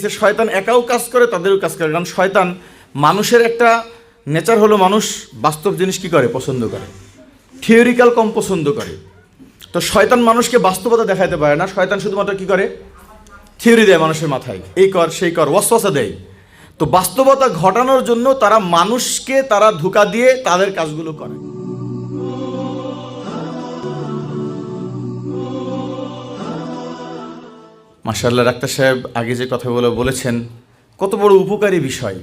সে শয়তান একাও কাজ করে, তাদেরও কাজ করে। কারণ শয়তান মানুষের একটা নেচার হলো মানুষ বাস্তব জিনিস কি করে? পছন্দ করে। থিওরিক্যাল কম পছন্দ করে। তো শয়তান মানুষকে বাস্তবতা দেখাতে পারে না। শয়তান শুধুমাত্র কি করে? থিওরি দেয় মানুষের মাথায়। এই কর, সেই কর, ওয়াসওয়াসা দেয়। তো বাস্তবতা ঘটানোর জন্য তারা মানুষকে তারা ধোকা দিয়ে তাদের কাজগুলো করে। মার্শাল্লাহ ডাক্তার সাহেব আগে যে কথাগুলো বলেছেন, কত বড় উপকারী বিষয়।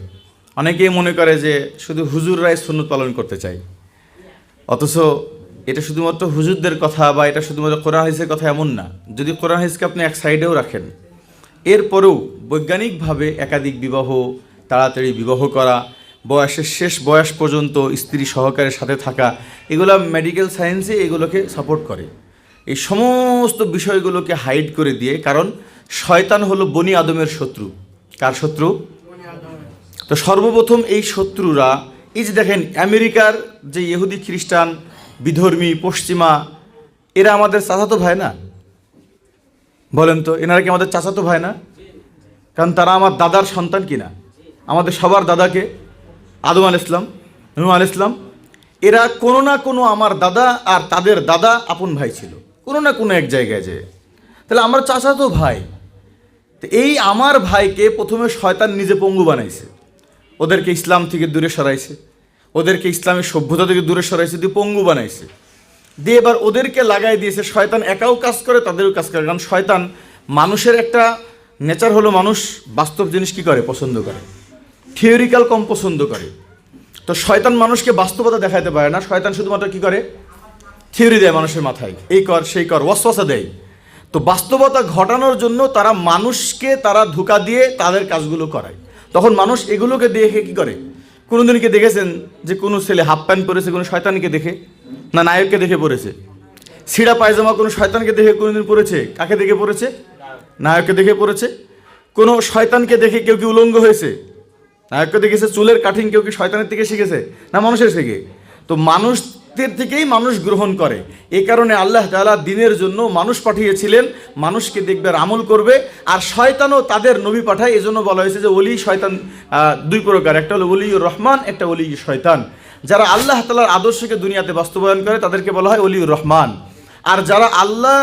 অনেকেই মনে করে যে শুধু হুজুররাই সুন্নত পালন করতে চাই অথচ এটা শুধুমাত্র হুজুরদের কথা বা এটা শুধুমাত্র কোরআন হাদিসের কথা এমন না। যদি কোরআন হাদিসকে আপনি এক সাইডেও রাখেন, এরপরেও বৈজ্ঞানিকভাবে একাধিক বিবাহ, তাড়াতাড়ি বিবাহ করা, বয়সের শেষ বয়স পর্যন্ত স্ত্রী সহকারের সাথে থাকা, এগুলো মেডিকেল সায়েন্সে এগুলোকে সাপোর্ট করে। এই সমস্ত বিষয়গুলোকে হাইড করে দিয়ে, কারণ শয়তান হলো বনি আদমের শত্রু। কার শত্রু? তো সর্বপ্রথম এই শত্রুরা, এই যে দেখেন, আমেরিকার যে ইহুদি খ্রিস্টান, বিধর্মী, পশ্চিমা, এরা আমাদের চাচাতো ভাই না? বলেন তো, এনারা কি আমাদের চাচাতো ভাই না? কারণ তারা আমার দাদার সন্তান কিনা আমাদের সবার দাদাকে আদম আল ইসলাম নুহ আল ইসলাম এরা কোনো না কোনো আমার দাদা আর তাদের দাদা আপন ভাই ছিল। কোনো না কোনো এক জায়গায় যে। তাহলে আমার চাচাতো ভাই তো এই আমার ভাইকে প্রথমে শয়তান নিজে পঙ্গু বানাইছে। ওদেরকে ইসলাম থেকে দূরে সরাইছে। ওদেরকে ইসলামের সভ্যতা থেকে দূরে সরাইছে, দিয়ে পঙ্গু বানাইছে। দিয়ে এবার ওদেরকে লাগাই দিয়েছে, শয়তান একাও কাজ করে, তাদেরও কাজ করে। কারণ শয়তান মানুষের একটা নেচার হলো মানুষ বাস্তব জিনিস কি করে? পছন্দ করে। থিওরিক্যাল কম পছন্দ করে। তো শয়তান মানুষকে বাস্তবতা দেখাতে পারে না। শয়তান শুধুমাত্র কি করে? থিওরি দেয় মানুষের মাথায়। এই কর, সেই কর, ওয়াসওয়াসা দেয়। তো বাস্তবতা ঘটানোর জন্য তারা মানুষকে তারা ধোকা দিয়ে তাদের কাজগুলো করায়। তখন মানুষ এগুলোকে দেখে কি করে? কোনোদিন কি দেখেছেন যে কোনো ছেলে হাফ প্যান্ট পরেছে, কোনো শয়তানকে দেখে? না নায়ককে দেখে পড়েছে ছিঁড়া পায়জামা কোনো শয়তানকে দেখে কোনোদিন পড়েছে কাকে দেখে পড়েছে নায়ককে দেখে পড়েছে কোনো শয়তানকে দেখে কেউ কি উলঙ্গ হয়েছে? নায়ককে দেখেছে চুলের কাঠিং কেউ কি শয়তানের থেকে শিখেছে? না মানুষের থেকে? তো মানুষদের থেকেই মানুষ গ্রহণ করে। এ কারণে আল্লাহ তালা দিনের জন্য মানুষ পাঠিয়েছিলেন, মানুষকে দেখবে আমল করবে, আর শয়তানও তাদের নবী পাঠায়। এজন্য বলা হয়েছে যে অলি শয়তান দুই প্রকার। একটা হলো অলিউর রহমান, একটা অলি শয়তান। যারা আল্লাহ তালার আদর্শকে দুনিয়াতে বাস্তবায়ন করে, তাদেরকে বলা হয় অলিউর রহমান। আর যারা আল্লাহ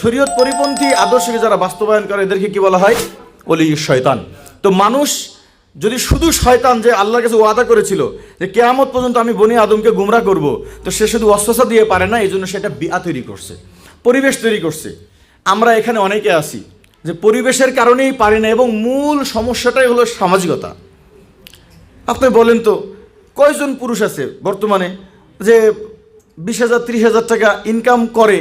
শরীয়ত পরিপন্থী আদর্শকে যারা বাস্তবায়ন করে, এদেরকে কি বলা হয়? অলি শয়তান। তো মানুষ যদি শুধু শয়তান যে আল্লাহর কাছে ওয়াদা করেছিল যে কেয়ামত পর্যন্ত আমি বনি আদমকে গুমরা করব, তো সে শুধু অস্বসা দিয়ে পারে না এই জন্য সেটা বিয়া তৈরি করছে, পরিবেশ তৈরি করছে। আমরা এখানে অনেকে আছি যে পরিবেশের কারণেই পারি না এবং মূল সমস্যাটাই হলো সামাজিকতা। আপনি বলেন তো, কয়জন পুরুষ আছে বর্তমানে যে বিশ হাজার, ত্রিশ হাজার টাকা ইনকাম করে,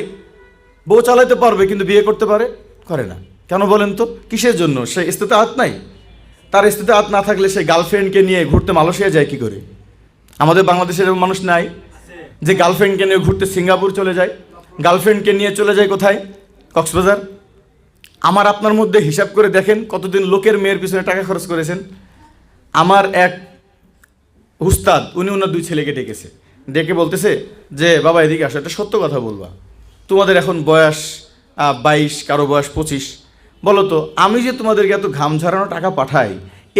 বউ চালাতে পারবে কিন্তু বিয়ে করতে পারে? করে না। কেন বলেন তো? কিসের জন্য? সে স্थिতি হাত নাই? তার হাত না থাকলে সে গার্লফ্রেন্ডকে নিয়ে ঘুরতে মালয়েশিয়া যায় কি করে? আমাদের বাংলাদেশের মানুষ নাই যে গার্লফ্রেন্ডকে নিয়ে ঘুরতে সিঙ্গাপুর চলে যায়। গার্লফ্রেন্ডকে নিয়ে চলে যায় কোথায়? কক্সবাজার। আমার আপনার মধ্যে হিসাব করে দেখেন কতদিন লোকের মেয়ের পিছনে টাকা খরচ করেছেন। আমার এক উস্তাদ, উনি ওনার দুই ছেলেকে ডেকেছে। ডেকে বলতেছে যে, বাবা, এদিকে আসো, একটা সত্য কথা বলবা। তোমাদের এখন বয়স বাইশ, কারও বয়স পঁচিশ। বলো তো, আমি যে তোমাদেরকে এত ঘাম ঝরানো টাকা পাঠাই,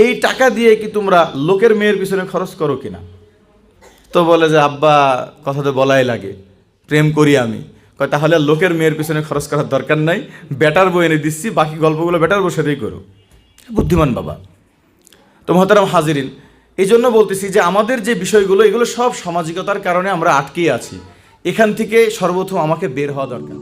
এই টাকা দিয়ে কি তোমরা লোকের মেয়ের পিছনে খরচ করো কিনা? তো বলে যে, আব্বা, কথা তো বলাই লাগে, প্রেম করি আমি। কয়, তাহলে লোকের মেয়ের পিছনে খরচ করার দরকার নাই, বেটার বই এনে দিচ্ছি, বাকি গল্পগুলো বেটার বই সাথেই করো। বুদ্ধিমান বাবা। তো মহতারাম হাজিরিন, এই জন্য বলতেছি যে, আমাদের যে বিষয়গুলো, এগুলো সব সামাজিকতার কারণে আমরা আটকে আছি। এখান থেকে সর্বপ্রথম আমাকে বের হওয়া দরকার।